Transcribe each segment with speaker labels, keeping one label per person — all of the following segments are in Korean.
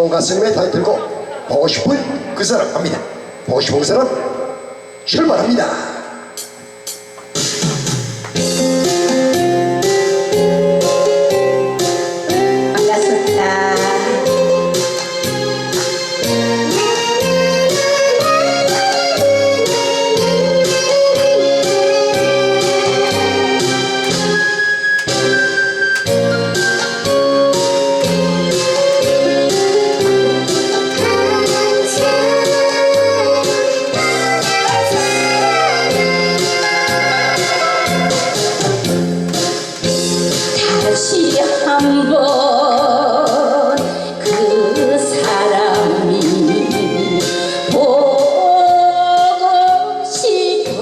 Speaker 1: 무거운 가슴에 다리 들고 보고 싶은 그 사람 갑니다. 보고 싶은 그 사람 출발합니다.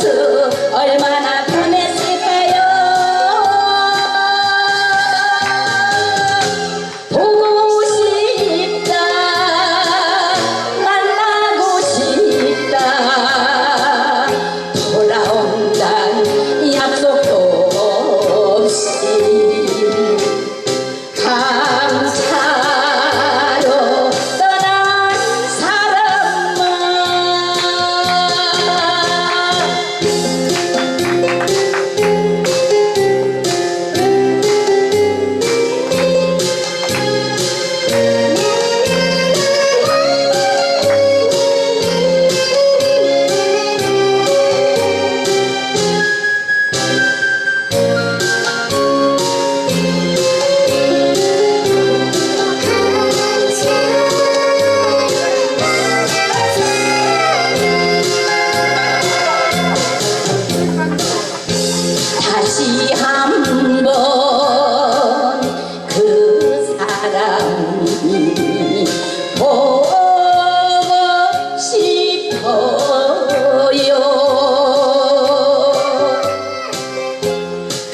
Speaker 2: to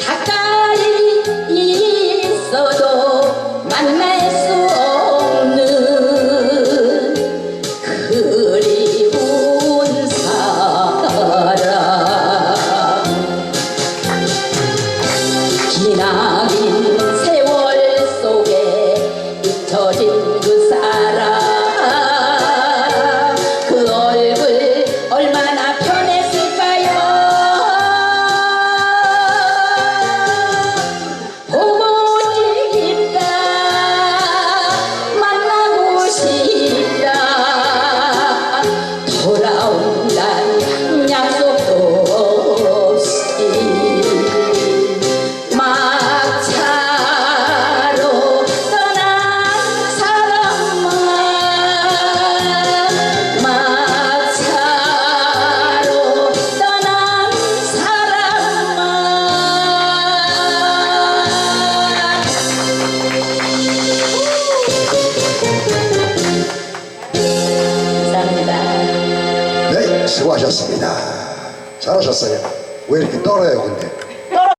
Speaker 2: 가까이 있어도 만나
Speaker 1: 수고하셨습니다. 잘하셨어요. 왜 이렇게 떨어요, 근데?